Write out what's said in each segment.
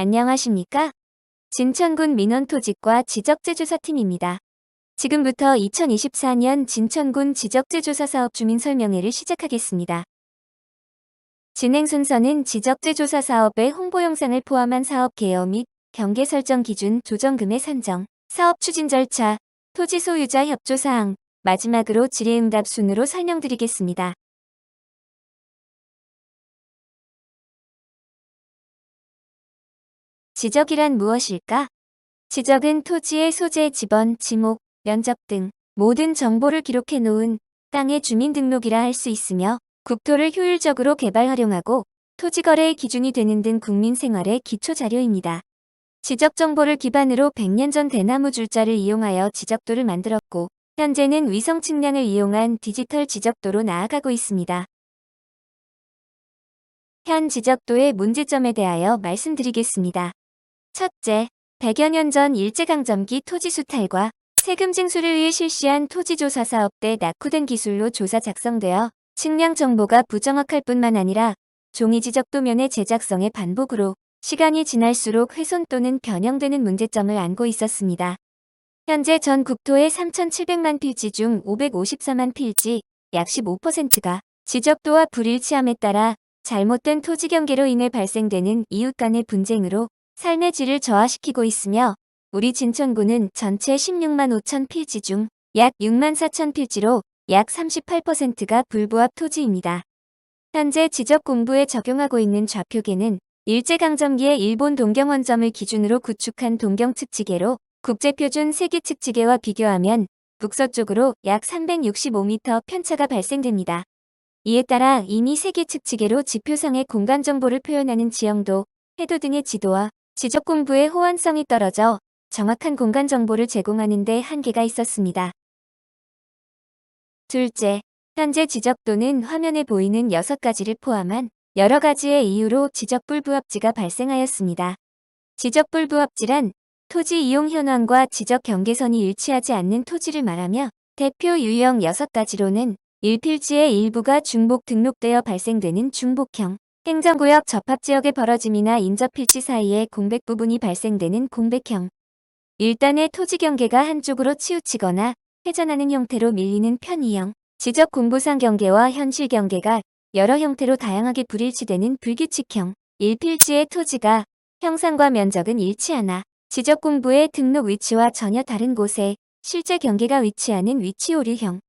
안녕하십니까? 진천군 민원토지과 지적재조사팀입니다. 지금부터 2024년 진천군 지적재조사 사업 주민 설명회를 시작하겠습니다. 진행 순서는 지적재조사 사업의 홍보 영상을 포함한 사업 개요 및 경계 설정 기준 조정금의 산정, 사업 추진 절차, 토지 소유자 협조 사항, 마지막으로 질의응답 순으로 설명드리겠습니다. 지적이란 무엇일까? 지적은 토지의 소재, 지번, 지목, 면적 등 모든 정보를 기록해 놓은 땅의 주민등록이라 할 수 있으며 국토를 효율적으로 개발 활용하고 토지 거래의 기준이 되는 등 국민 생활의 기초 자료입니다. 지적 정보를 기반으로 100년 전 대나무 줄자를 이용하여 지적도를 만들었고 현재는 위성 측량을 이용한 디지털 지적도로 나아가고 있습니다. 현 지적도의 문제점에 대하여 말씀드리겠습니다. 첫째, 100여 년 전 일제강점기 토지 수탈과 세금 징수를 위해 실시한 토지조사 사업 때 낙후된 기술로 조사 작성되어 측량 정보가 부정확할 뿐만 아니라 종이 지적 도면의 제작성의 반복으로 시간이 지날수록 훼손 또는 변형되는 문제점을 안고 있었습니다. 현재 전 국토의 3,700만 필지 중 554만 필지, 약 15%가 지적도와 불일치함에 따라 잘못된 토지 경계로 인해 발생되는 이웃 간의 분쟁으로 삶의 질을 저하시키고 있으며 우리 진천구는 전체 16만 5천 필지 중 약 6만 4천 필지로 약 38%가 불부합 토지입니다. 현재 지적 공부에 적용하고 있는 좌표계는 일제강점기의 일본 동경원점을 기준으로 구축한 동경 측지계로 국제표준 세계 측지계와 비교하면 북서쪽으로 약 365m 편차가 발생됩니다. 이에 따라 이미 세계 측지계로 지표상의 공간 정보를 표현하는 지형도, 해도 등의 지도와 지적 공부의 호환성이 떨어져 정확한 공간 정보를 제공하는 데 한계가 있었습니다. 둘째, 현재 지적도는 화면에 보이는 6가지를 포함한 여러 가지의 이유로 지적불부합지가 발생하였습니다. 지적불부합지란 토지 이용 현황과 지적 경계선이 일치하지 않는 토지를 말하며 대표 유형 6가지로는 1필지의 일부가 중복 등록되어 발생되는 중복형, 행정구역 접합지역의 벌어짐이나 인접 필지 사이에 공백 부분이 발생되는 공백형, 일단의 토지 경계가 한쪽으로 치우치거나 회전하는 형태로 밀리는 편의형, 지적 공부상 경계와 현실 경계가 여러 형태로 다양하게 불일치되는 불규칙형, 일필지의 토지가 형상과 면적은 일치하나 지적 공부의 등록 위치와 전혀 다른 곳에 실제 경계가 위치하는 위치 오류형,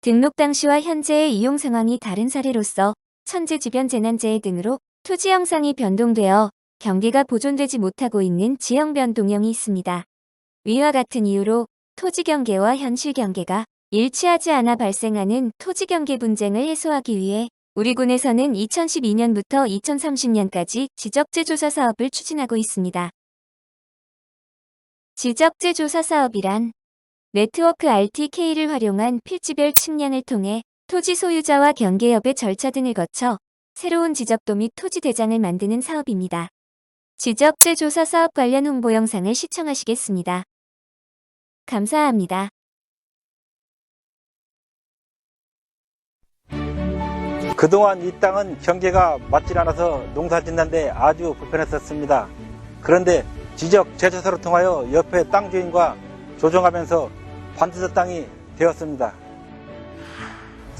등록 당시와 현재의 이용 상황이 다른 사례로서 천재지변 재난재해 등으로 토지 형상이 변동되어 경계가 보존되지 못하고 있는 지형 변동형이 있습니다. 위와 같은 이유로 토지 경계와 현실 경계가 일치하지 않아 발생하는 토지 경계 분쟁을 해소하기 위해 우리 군에서는 2012년부터 2030년까지 지적재 조사 사업을 추진하고 있습니다. 지적재 조사 사업이란 네트워크 RTK를 활용한 필지별 측량을 통해 토지 소유자와 경계협의 절차 등을 거쳐 새로운 지적도 및 토지 대장을 만드는 사업입니다. 지적재 조사 사업 관련 홍보 영상을 시청하시겠습니다. 감사합니다. 그동안 이 땅은 경계가 맞질 않아서 농사 짓는데 아주 불편했었습니다. 그런데 지적 제조사를 통하여 옆에 땅 주인과 조정하면서 반드시 땅이 되었습니다.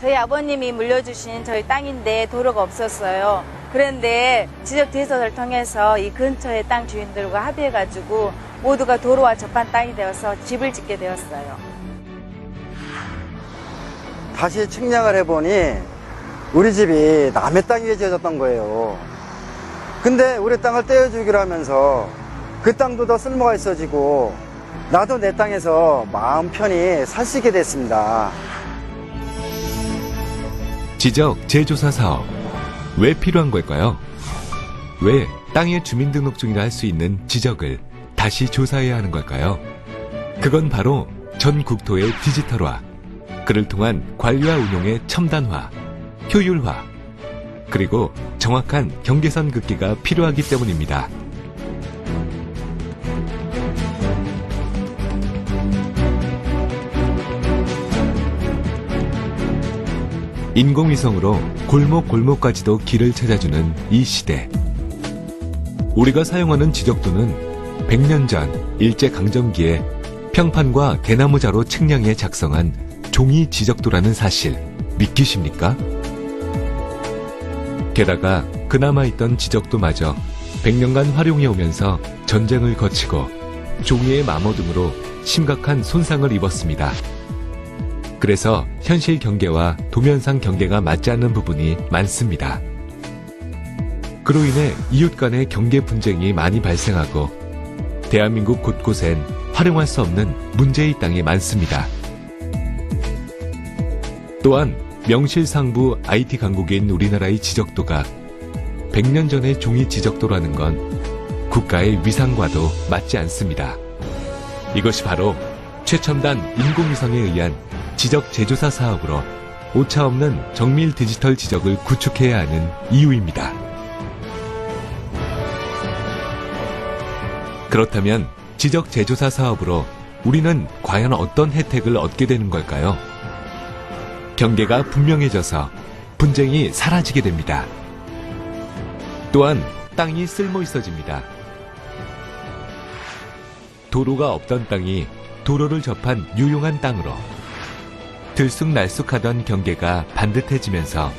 저희 아버님이 물려주신 저희 땅인데 도로가 없었어요. 그런데 지적 대서를 통해서 이 근처의 땅 주인들과 합의해가지고 모두가 도로와 접한 땅이 되어서 집을 짓게 되었어요. 다시 측량을 해보니 우리 집이 남의 땅 위에 지어졌던 거예요. 근데 우리 땅을 떼어주기로 하면서 그 땅도 더 쓸모가 있어지고 나도 내 땅에서 마음 편히 살 수 있게 됐습니다. 지적 재조사 사업 왜 필요한 걸까요? 왜 땅의 주민등록증이라 할 수 있는 지적을 다시 조사해야 하는 걸까요? 그건 바로 전 국토의 디지털화, 그를 통한 관리와 운용의 첨단화, 효율화, 그리고 정확한 경계선 긋기가 필요하기 때문입니다. 인공위성으로 골목 골목까지도 길을 찾아주는 이 시대. 우리가 사용하는 지적도는 100년 전 일제강점기에 평판과 대나무자로 측량해 작성한 종이 지적도라는 사실 믿기십니까? 게다가 그나마 있던 지적도마저 100년간 활용해 오면서 전쟁을 거치고 종이의 마모 등으로 심각한 손상을 입었습니다. 그래서 현실 경계와 도면상 경계가 맞지 않는 부분이 많습니다. 그로 인해 이웃 간의 경계 분쟁이 많이 발생하고 대한민국 곳곳엔 활용할 수 없는 문제의 땅이 많습니다. 또한 명실상부 IT 강국인 우리나라의 지적도가 100년 전의 종이 지적도라는 건 국가의 위상과도 맞지 않습니다. 이것이 바로 최첨단 인공위성에 의한 지적 제조사 사업으로 오차 없는 정밀 디지털 지적을 구축해야 하는 이유입니다. 그렇다면 지적 제조사 사업으로 우리는 과연 어떤 혜택을 얻게 되는 걸까요? 경계가 분명해져서 분쟁이 사라지게 됩니다. 또한 땅이 쓸모 있어집니다. 도로가 없던 땅이 도로를 접한 유용한 땅으로 들쑥날쑥하던 경계가 반듯해지면서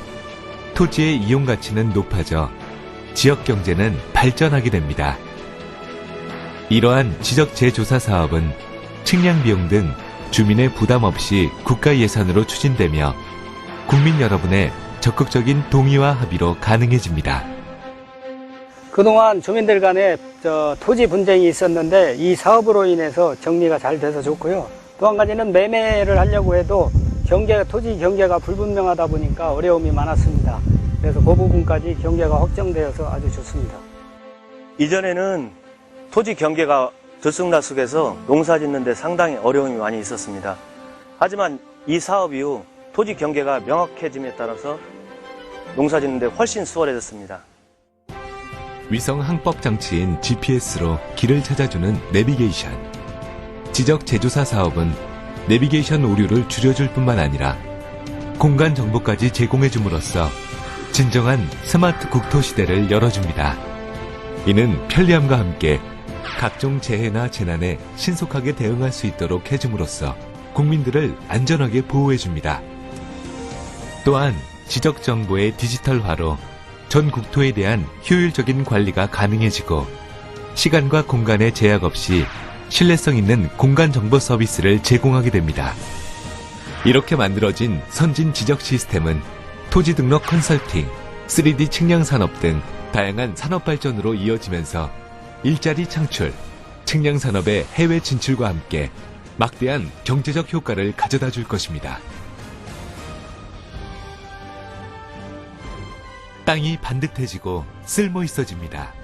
토지의 이용 가치는 높아져 지역 경제는 발전하게 됩니다. 이러한 지적 재조사 사업은 측량 비용 등 주민의 부담 없이 국가 예산으로 추진되며 국민 여러분의 적극적인 동의와 합의로 가능해집니다. 그동안 주민들 간에 저 토지 분쟁이 있었는데 이 사업으로 인해서 정리가 잘 돼서 좋고요. 또 한 가지는 매매를 하려고 해도 경계, 토지 경계가 불분명하다 보니까 어려움이 많았습니다. 그래서 그 부분까지 경계가 확정되어서 아주 좋습니다. 이전에는 토지 경계가 들쑥날쑥해서 농사 짓는데 상당히 어려움이 많이 있었습니다. 하지만 이 사업 이후 토지 경계가 명확해짐에 따라서 농사 짓는데 훨씬 수월해졌습니다. 위성 항법 장치인 GPS로 길을 찾아주는 내비게이션. 지적 제조사 사업은 내비게이션 오류를 줄여줄 뿐만 아니라 공간 정보까지 제공해 줌으로써 진정한 스마트 국토 시대를 열어줍니다. 이는 편리함과 함께 각종 재해나 재난에 신속하게 대응할 수 있도록 해줌으로써 국민들을 안전하게 보호해 줍니다. 또한 지적 정보의 디지털화로 전 국토에 대한 효율적인 관리가 가능해지고 시간과 공간의 제약 없이 신뢰성 있는 공간 정보 서비스를 제공하게 됩니다. 이렇게 만들어진 선진 지적 시스템은 토지 등록 컨설팅, 3D 측량 산업 등 다양한 산업 발전으로 이어지면서 일자리 창출, 측량 산업의 해외 진출과 함께 막대한 경제적 효과를 가져다 줄 것입니다. 땅이 반듯해지고 쓸모 있어집니다.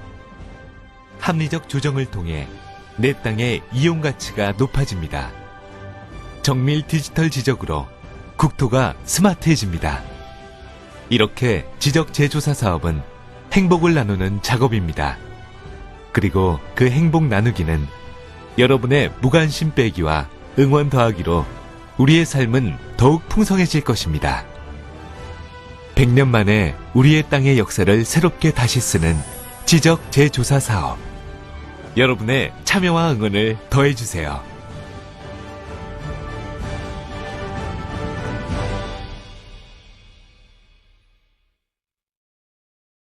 합리적 조정을 통해 내 땅의 이용 가치가 높아집니다. 정밀 디지털 지적으로 국토가 스마트해집니다. 이렇게 지적 재조사 사업은 행복을 나누는 작업입니다. 그리고 그 행복 나누기는 여러분의 무관심 빼기와 응원 더하기로 우리의 삶은 더욱 풍성해질 것입니다. 100년 만에 우리의 땅의 역사를 새롭게 다시 쓰는 지적 재조사 사업. 여러분의 참여와 응원을 더해주세요.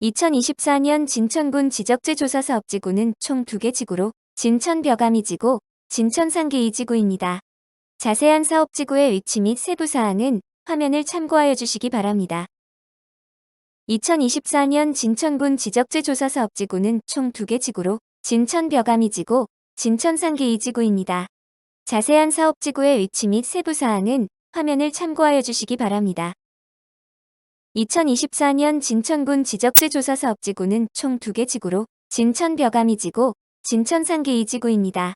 2024년 진천군 지적재조사 사업지구는 총 2개 지구로 진천 벼가미 지구, 진천 상계이 지구입니다. 자세한 사업지구의 위치 및 세부 사항은 화면을 참고하여 주시기 바랍니다. 2024년 진천군 지적재 조사 사업지구는 총 2개 지구로 진천 벼가미 지구, 진천 상계이 지구입니다. 자세한 사업지구의 위치 및 세부 사항은 화면을 참고하여 주시기 바랍니다. 2024년 진천군 지적재 조사 사업지구는 총 2개 지구로 진천 벼가미 지구, 진천 상계이 지구입니다.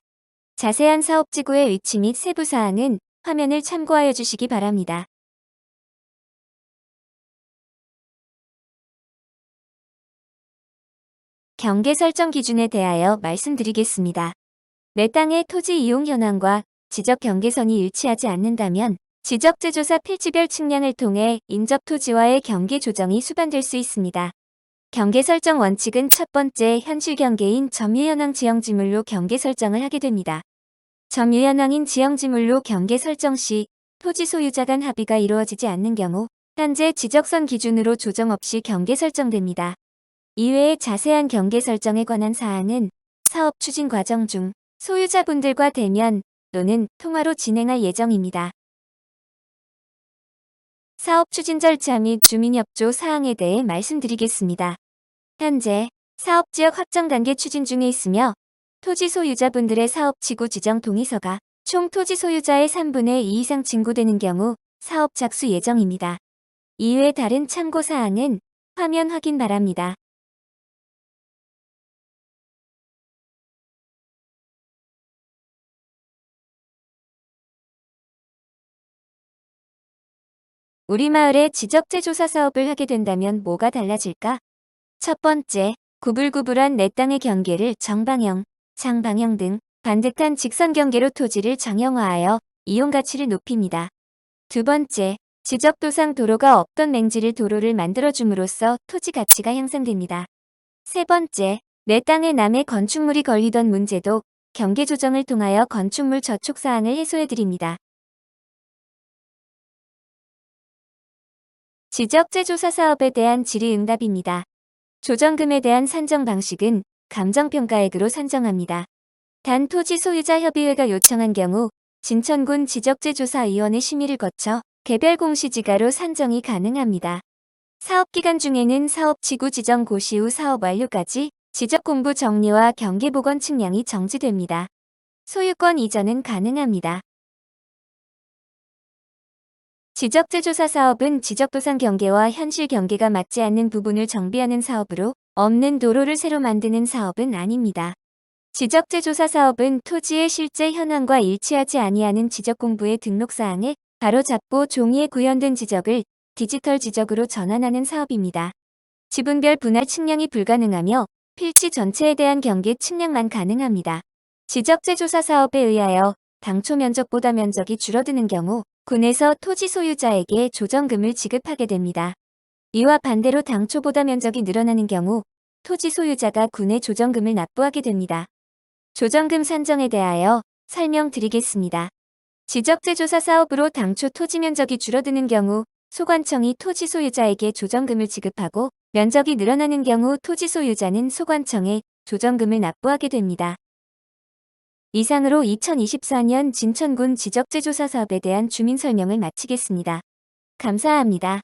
자세한 사업지구의 위치 및 세부 사항은 화면을 참고하여 주시기 바랍니다. 경계 설정 기준에 대하여 말씀드리겠습니다. 내 땅의 토지 이용 현황과 지적 경계선이 일치하지 않는다면 지적재조사 필지별 측량을 통해 인접 토지와의 경계 조정이 수반될 수 있습니다. 경계 설정 원칙은 첫 번째 현실 경계인 점유현황 지형지물로 경계 설정을 하게 됩니다. 점유현황인 지형지물로 경계 설정 시 토지 소유자 간 합의가 이루어지지 않는 경우 현재 지적선 기준으로 조정 없이 경계 설정됩니다. 이외에 자세한 경계 설정에 관한 사항은 사업 추진 과정 중 소유자분들과 대면 또는 통화로 진행할 예정입니다. 사업 추진 절차 및 주민협조 사항에 대해 말씀드리겠습니다. 현재 사업지역 확정 단계 추진 중에 있으며 토지 소유자분들의 사업지구 지정 동의서가 총 토지 소유자의 3분의 2 이상 징구되는 경우 사업 착수 예정입니다. 이외 다른 참고 사항은 화면 확인 바랍니다. 우리 마을에 지적재 조사 사업을 하게 된다면 뭐가 달라질까? 첫 번째, 구불구불한 내 땅의 경계를 정방형, 장방형 등 반듯한 직선 경계로 토지를 정형화하여 이용 가치를 높입니다. 두 번째, 지적도상 도로가 없던 맹지를 도로를 만들어줌으로써 토지 가치가 향상됩니다. 세 번째, 내 땅에 남의 건축물이 걸리던 문제도 경계 조정을 통하여 건축물 저촉 사항을 해소해드립니다. 지적재 조사 사업에 대한 질의응답입니다. 조정금에 대한 산정 방식은 감정평가액으로 산정합니다. 단 토지 소유자 협의회가 요청한 경우 진천군 지적재조사위원회 심의를 거쳐 개별 공시지가로 산정이 가능합니다. 사업기간 중에는 사업지구 지정 고시 후 사업 완료까지 지적공부 정리와 경계보건 측량이 정지됩니다. 소유권 이전은 가능합니다. 지적재조사 사업은 지적도상 경계와 현실 경계가 맞지 않는 부분을 정비하는 사업으로 없는 도로를 새로 만드는 사업은 아닙니다. 지적재조사 사업은 토지의 실제 현황과 일치하지 아니하는 지적공부의 등록사항을 바로잡고 종이에 구현된 지적을 디지털 지적으로 전환하는 사업입니다. 지분별 분할 측량이 불가능하며 필지 전체에 대한 경계 측량만 가능합니다. 지적재조사 사업에 의하여 당초 면적보다 면적이 줄어드는 경우 군에서 토지 소유자에게 조정금을 지급하게 됩니다. 이와 반대로 당초보다 면적이 늘어나는 경우 토지 소유자가 군에 조정금을 납부하게 됩니다. 조정금 산정에 대하여 설명드리겠습니다. 지적재조사 사업으로 당초 토지 면적이 줄어드는 경우 소관청이 토지 소유자에게 조정금을 지급하고 면적이 늘어나는 경우 토지 소유자는 소관청에 조정금을 납부하게 됩니다. 이상으로 2024년 진천군 지적재조사 사업에 대한 주민 설명을 마치겠습니다. 감사합니다.